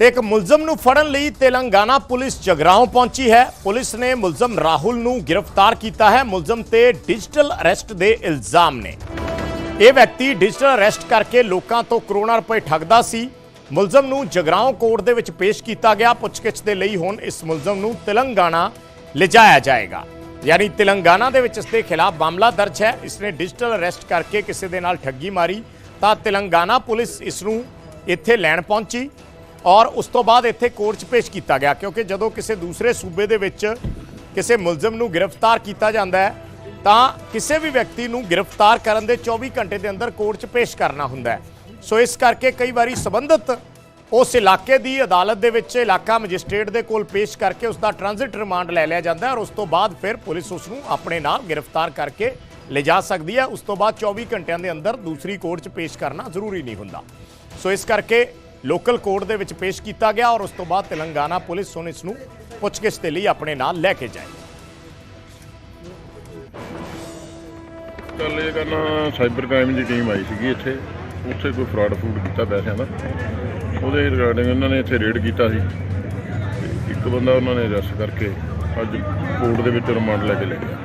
ਇੱਕ ਮੁਲਜ਼ਮ ਨੂੰ ਫੜਨ ਲਈ ਤੇਲੰਗਾਨਾ ਪੁਲਿਸ ਜਗਰਾਉਂ ਪਹੁੰਚੀ ਹੈ। ਪੁਲਿਸ ਨੇ ਮੁਲਜ਼ਮ ਰਾਹੁਲ ਨੂੰ ਗ੍ਰਿਫਤਾਰ ਕੀਤਾ ਹੈ। ਮੁਲਜ਼ਮ ਤੇ ਡਿਜੀਟਲ ਅਰੈਸਟ ਦੇ ਇਲਜ਼ਾਮ ਨੇ। ਇਹ ਵਿਅਕਤੀ ਡਿਜੀਟਲ ਅਰੈਸਟ ਕਰਕੇ ਲੋਕਾਂ ਤੋਂ ਕਰੋੜਾਂ ਰੁਪਏ ਠੱਗਦਾ ਸੀ। ਮੁਲਜ਼ਮ ਨੂੰ ਜਗਰਾਉਂ ਕੋਰਟ ਦੇ ਵਿੱਚ ਪੇਸ਼ ਕੀਤਾ ਗਿਆ। ਪੁੱਛਗਿੱਛ ਦੇ ਲਈ ਹੁਣ ਇਸ ਮੁਲਜ਼ਮ ਨੂੰ ਤੇਲੰਗਾਨਾ ਲਿਜਾਇਆ ਜਾਏਗਾ। ਯਾਨੀ ਤੇਲੰਗਾਨਾ ਦੇ ਵਿੱਚ ਇਸ ਦੇ ਖਿਲਾਫ ਮਾਮਲਾ ਦਰਜ ਹੈ। ਇਸਨੇ ਡਿਜੀਟਲ ਅਰੈਸਟ ਕਰਕੇ ਕਿਸੇ ਦੇ ਨਾਲ ਠੱਗੀ ਮਾਰੀ ਤਾਂ ਤੇਲੰਗਾਨਾ ਪੁਲਿਸ ਇਸ ਨੂੰ ਇੱਥੇ ਲੈਣ ਪਹੁੰਚੀ। ਔਰ ਉਸ ਤੋਂ ਬਾਅਦ ਇੱਥੇ ਕੋਰਟ 'ਚ ਪੇਸ਼ ਕੀਤਾ ਗਿਆ, ਕਿਉਂਕਿ ਜਦੋਂ ਕਿਸੇ ਦੂਸਰੇ ਸੂਬੇ ਦੇ ਵਿੱਚ ਕਿਸੇ ਮੁਲਜ਼ਮ ਨੂੰ ਗ੍ਰਿਫਤਾਰ ਕੀਤਾ ਜਾਂਦਾ ਹੈ, ਤਾਂ ਕਿਸੇ ਵੀ ਵਿਅਕਤੀ ਨੂੰ ਗ੍ਰਿਫਤਾਰ ਕਰਨ ਦੇ 24 ਘੰਟੇ ਦੇ ਅੰਦਰ ਕੋਰਟ 'ਚ ਪੇਸ਼ ਕਰਨਾ ਹੁੰਦਾ ਹੈ। ਸੋ ਇਸ ਕਰਕੇ ਕਈ ਵਾਰੀ ਸਬੰਧਤ ਉਸ ਇਲਾਕੇ ਦੀ ਅਦਾਲਤ ਦੇ ਵਿੱਚ ਇਲਾਕਾ ਮੈਜਿਸਟ੍ਰੇਟ ਦੇ ਕੋਲ ਪੇਸ਼ ਕਰਕੇ ਉਸ ਦਾ ਟ੍ਰਾਂਜ਼ਿਟ ਰਿਮਾਂਡ ਲੈ ਲਿਆ ਜਾਂਦਾ ਹੈ ਔਰ ਉਸ ਤੋਂ ਬਾਅਦ ਫਿਰ ਪੁਲਿਸ ਉਸ ਨੂੰ ਆਪਣੇ ਨਾਲ ਗ੍ਰਿਫਤਾਰ ਕਰਕੇ ਲਿਜਾ ਸਕਦੀ ਹੈ। ਉਸ ਤੋਂ ਬਾਅਦ 24 ਘੰਟਿਆਂ ਦੇ ਅੰਦਰ ਦੂਸਰੀ ਕੋਰਟ 'ਚ ਪੇਸ਼ ਕਰਨਾ ਜ਼ਰੂਰੀ ਨਹੀਂ ਹੁੰਦਾ। ਸੋ ਇਸ ਕਰਕੇ ਲੋਕਲ ਕੋਰਟ ਦੇ ਵਿੱਚ ਪੇਸ਼ ਕੀਤਾ ਗਿਆ ਔਰ ਉਸ ਤੋਂ ਬਾਅਦ ਤੇਲੰਗਾਨਾ ਪੁਲਿਸ ਹੁਣ ਇਸ ਨੂੰ ਪੁੱਛਗਿੱਛ ਦੇ ਲਈ ਆਪਣੇ ਨਾਲ ਲੈ ਕੇ ਜਾਏ ਕੱਲ ਇਹ ਕਰਨਾ ਸਾਈਬਰ ਕ੍ਰਾਈਮ ਦੀ ਟੀਮ ਆਈ ਸੀਗੀ ਇੱਥੇ। ਉੱਥੇ ਕੋਈ ਫਰਾਡ ਫੂਡ ਕੀਤਾ ਪੈਸਿਆਂ ਦਾ। ਉਹਦੇ ਰਿਗਾਰਡਿੰਗ ਉਹਨਾਂ ਨੇ ਇੱਥੇ ਰੇਡ ਕੀਤਾ ਸੀ। ਤੇ ਇੱਕ ਬੰਦਾ ਉਹਨਾਂ ਨੇ ਅਰੈਸਟ ਕਰਕੇ ਅੱਜ ਕੋਰਟ ਦੇ ਵਿੱਚ ਰਿਮਾਂਡ ਲੈ ਕੇ ਲੈ ਗਿਆ।